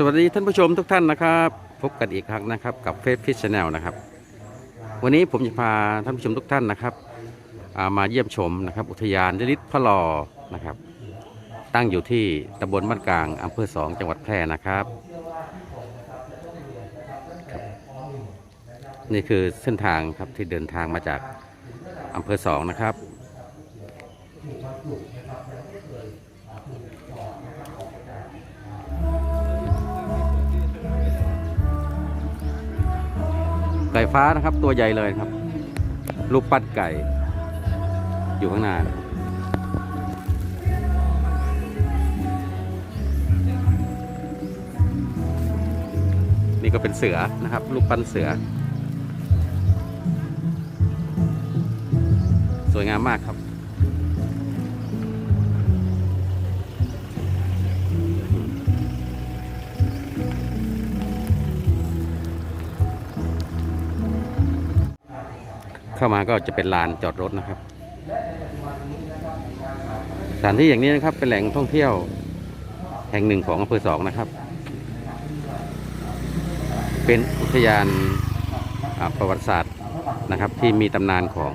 สวัสดีท่านผู้ชมทุกท่านนะครับ พบกันอีกครั้งนะครับกับเฟซฟิชแนลนะครับ วันนี้ผมจะพาท่านผู้ชมทุกท่านนะครับามาเยี่ยมชมนะครับ อุทยานลิศพระลอนะครับ ตั้งอยู่ที่ตำบลบ้านกลางอำเภอสองจังหวัดแพร่นะครับครับนี่คือเส้นทางครับที่เดินทางมาจากอำเภอสองนะครับ ไก่ฟ้านะครับ ตัวใหญ่เลยครับ รูปปั้นไก่ อยู่ข้างหน้านี่ก็เป็นเสือนะครับลูกปั้นเสือ สวยงามมากครับ เข้ามาก็จะเป็นลานจอดรถนะครับ สถานที่อย่างนี้นะครับเป็นแหล่งท่องเที่ยวแห่งหนึ่งของอำเภอสองนะครับ เป็นอุทยานอ่าประวัติศาสตร์นะครับ ที่มีตำนานของ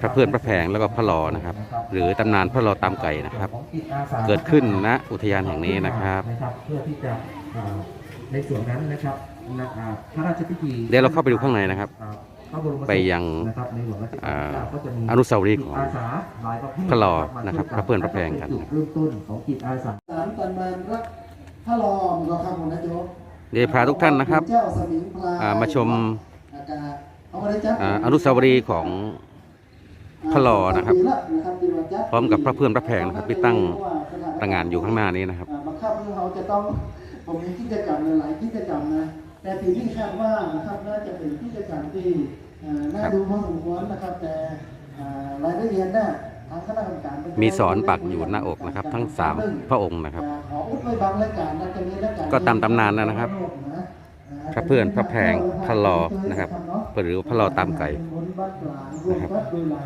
พระเพื่อนพระแพงแล้วก็พระลอนะครับ หรือตำนานพระลอตามไก่นะครับ เกิดขึ้นณอุทยานแห่งนี้นะครับเพื่อที่จะอ่าในส่วนนั้นนะครับนะอ่าพระราชพิธีเดี๋ยวเราเข้าไปดูข้างในนะครับ อ่าพระบรมศพไปยังนะครับในหลวงรัชกาลอ่าที่เก้าก็จะมีอนุสาวรีย์ของจิตอาสาหลายประเภทพระลอมานะครับช่วยพระเพื่อนพระแพงกันจุดเริ่มต้นของจิตอาสาสามตันมันรักพระลอมเราคำของนายโยมเดี๋ยวพาทุกท่านนะครับเจ้าสมิงพรายอ่ามาชมอากาศเอามาได้จัดอ่าอนุสาวรีย์ของพระลอนะครับ พร้อมกับพระเพื่อนพระแพงนะครับที่ตั้งตระหง่านอยู่ข้างหน้านี้นะครับอ่าบังคับให้เขาจะต้องผมมีกิจกรรมหลายๆกิจกรรมนะ แต่ปีนี้คาดว่านะครับน่าจะเป็นกิจกรรมที่อ่าน่าดูพอสมควรนะครับ แต่อ่ารายละเอียดน่ะทางคณะกรรมการเป็นมีสอนปักอยู่หน้าอกนะครับ ทั้งสามพระองค์นะครับอ่าขออุดไว้บางรายการนะจะมีรายการก็ตามตำนานนะครับพระเพื่อนพระแพงพระลอนะครับหรือพระลอตามไก่นะครับ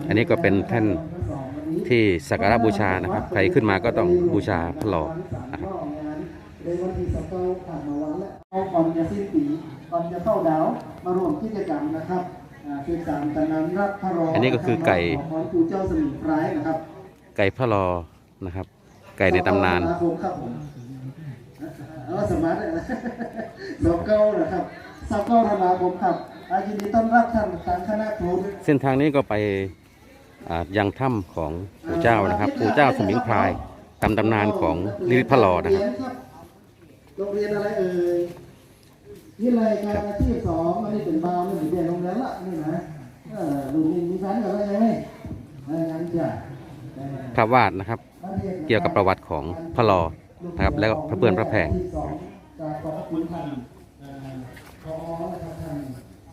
อันนี้ก็เป็นแท่นที่สักการะบูชานะครับ ใครขึ้นมาก็ต้องบูชาพระลอนะครับ ก้าผ่านมาวันแล้วเอาก่อนจะสิ้นปีก่อนจะเข้าดาวมาร่วมกิจกรรมนะครับอ่าคือสามตะนันรับพระรออัอันนี้ก็คือไก่ของปู่เจ้าสมิงพรายนะครับ ไก่พระลอนะครับ ไก่ในตำนานสองเก้าครับผมเอาสมาร์ทเลยนะสองเก้านะครับสองเก้าธนาคมครับอ่ายินดีต้อนรับท่านทางคณะครูเส้นทางนี้ก็ไปอ่ายังถ้ำของปู่เจ้านะครับ ปู่เจ้าสมิงพรายตามตำนานของลิลิพระลอนะครับ โรงเรียนอะไรเอ่ยนี่เลยการอาชีพสองอันนี้เป็นบาวนี่เป็นเรียนโรงเรียนละนี่นะเออลุงนี่มีแฟนกับอะไรไหมไม่งั้นจะเอ่อภาพวาดนะครับ เกี่ยวกับประวัติของพระลอนะครับ แล้วก็พระเพื่อนพระแพงที่สองการขอบพระคุณท่านเอ่อผอนะครับท่าน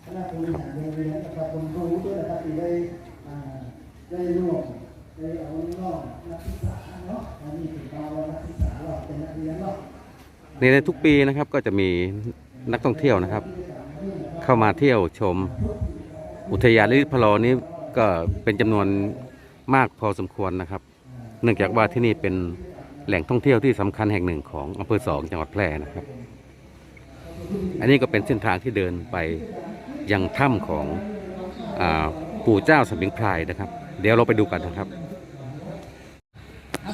คณะบริหารโรงเรียนนะครับผมก็รู้ด้วยนะครับที่ได้อ่าได้ร่วมได้เอาน้องนักศึกษา ในในทุกปีนะครับก็จะมีนักท่องเที่ยวนะครับ เข้ามาเที่ยวชมอุทยานลิลิพระลอนี้ก็เป็นจำนวนมากพอสมควรนะครับ เนื่องจากว่าที่นี่เป็นแหล่งท่องเที่ยวที่สำคัญแห่งหนึ่งของอำเภอสองจังหวัดแพร่นะครับ อันนี้ก็เป็นเส้นทางที่เดินไปยังถ้ำของอปู่เจ้าสมิงพรายนะครับ เดี๋ยวเราไปดูกันนะครับ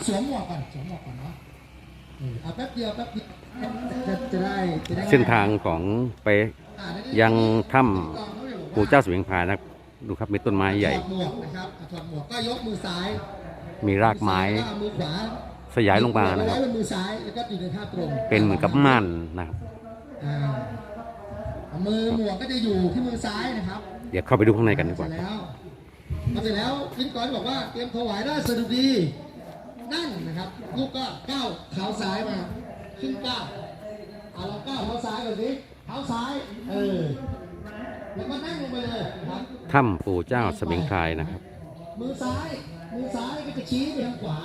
สวมหมวกก่อนสวมหมวกก่อนเนาะ เออเอาแป๊บเดียวแป๊บเดียวจะจะได้จะได้เส้นทางของไปอ่าได้ยังถ้ำำปู่เจ้าสมิงพรายนะครับ ดูครับมีต้นไม้ใหญ่ ถอดหมวกนะครับอะถอดหมวกก็ยกมือซ้ายมีรากไม้ แล้วก็มือขวาสยายลงมานะครับไว้บนมือซ้ายแล้วก็อยู่ในท่าตรงเป็นเหมือนกับม่านนะครับ อ่าเอามือหมวกก็จะอยู่ที่มือซ้ายนะครับ เดี๋ยวเข้าไปดูข้างในกันดีกเสร็ว่าจแล้วพอเสร็จแล้วลินก่อนบอกว่าเตรียมถวายราชสดุดี นั่งนะครับ ลูกก็ก้าวเท้าซ้ายมา ขึ้นก้าวเอาลองก้าวเท้าซ้ายก่อนสิเท้าซ้าย เออ แล้วก็นั่งลงไปเลยนะครับ ถ้ำปู่เจ้าสมิงพรายนะครับ มือซ้าย มือซ้ายก็จะชี้ไปทางขวา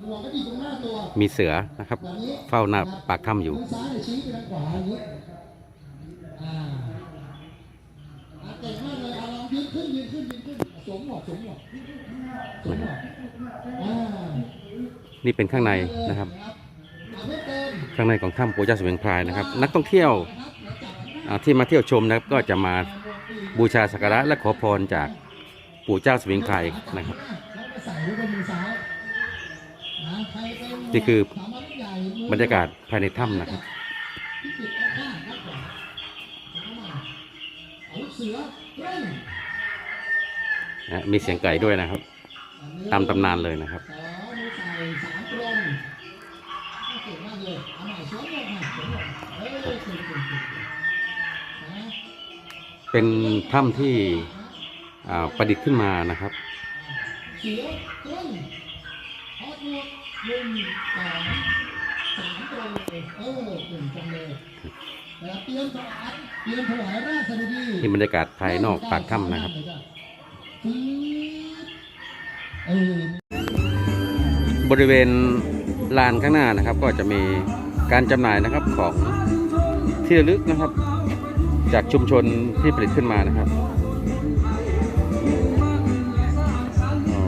หมวกก็อยู่ตรงหน้าตัวมีเสือนะครับ แบบนี้เฝ้าหน้าปากถ้ำอยู่ มือซ้ายเนี่ยชี้ไปทางขวาอย่างนี้อ่าอะเก่งมากเล ยเอาลองยืนขึ้นยืนขึ้นยืนขึ้นสวมหมวกสวมหมวกสวมหมวกอ่านี่เป็นข้างในนะครับ เอาเพิ่มเติมข้างในของถ้ำปู่เจ้าสมิงพรายนะครับ นักท่องเที่ยวอ่าที่มาเที่ยวชมนะครับก็จะมาบูชาสักการะและขอพรจากปู่เจ้าสมิงพรายนะครับใส่ด้วยมือซ้ายนะใครเป็นนี่คือสามัญใหญ่มืบรรยากาศภายในถ้ำนะครับ ที่ปิดข้างๆครับผมเอามาเอาลูกเสือเร่ง นะมีเสียงไก่ด้วยนะครับ ตามตำนานเลยนะครับสองมือใส่สามตรงเก่งมากเลยเอาใหม่สวมหมวกใหม่สวมหมวกเอ้ยเก่งเก่งเก่งเก่งนะเป็นถ้ำที่อ่าประดิษฐ์ขึ้นมานะครับเสือตรงฮอตหมวกหนึ่งสองสามตรงเลยเออเก่งจังเลยแล้วเตรียมถวายเตรียมถวายราชบุรีนี่บรรยากาศภายนอกปากถ้ำนะครับปึ๊ บเออบริเวณลานข้างหน้านะครับ ก็จะมีการจำหน่ายนะครับของที่ระลึกนะครับ จากชุมชนที่ผลิตขึ้นมานะครับอ๋อ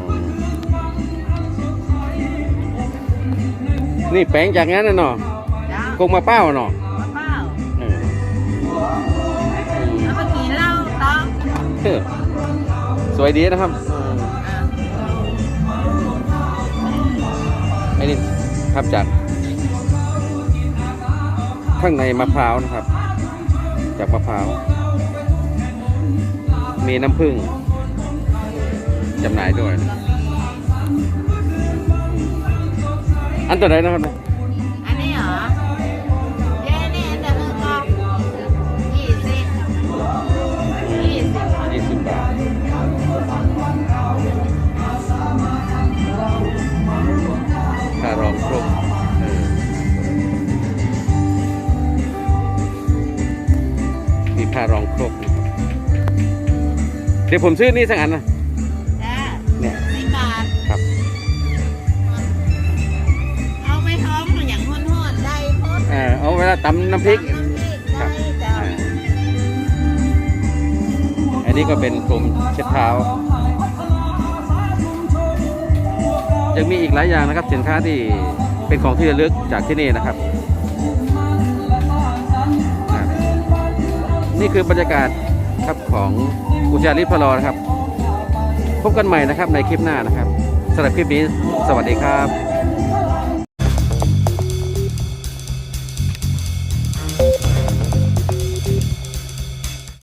นี่แปลงจากนั้นน่ะเนาะจ้ากงมาเป้าเนาะมาเปล่าเออเอามากินเหล้าต้องเออส วยดีนะครับไอ้นี่ทำจากข้างในมะพร้าวนะครับ จากมะพร้าว มีน้ำผึ้งจำหน่ายด้วย อันตัวไหนนะครับ ดี๋ยวผมซื้อนี่สักอันนะจ้าเนี่ย สิบบาทครับ เอาไม่ท้องมันอย่างห้วนๆได้พดเออเอาเวลาตำน้ำพริก น้ำพริกได้จ้าอ่าอันนี้ก็เป็นพรมเช็ดเท้ายังมีอีกหลายอย่างนะครับสินค้าที่เป็นของที่ระลึกจากที่นี่นะครับนะครับนี่คือบรรยากาศ ครับของอุทยานลิพลอนะครับ พบกันใหม่นะครับในคลิปหน้านะครับสำหรับคลิปนี้สวัสดีครับ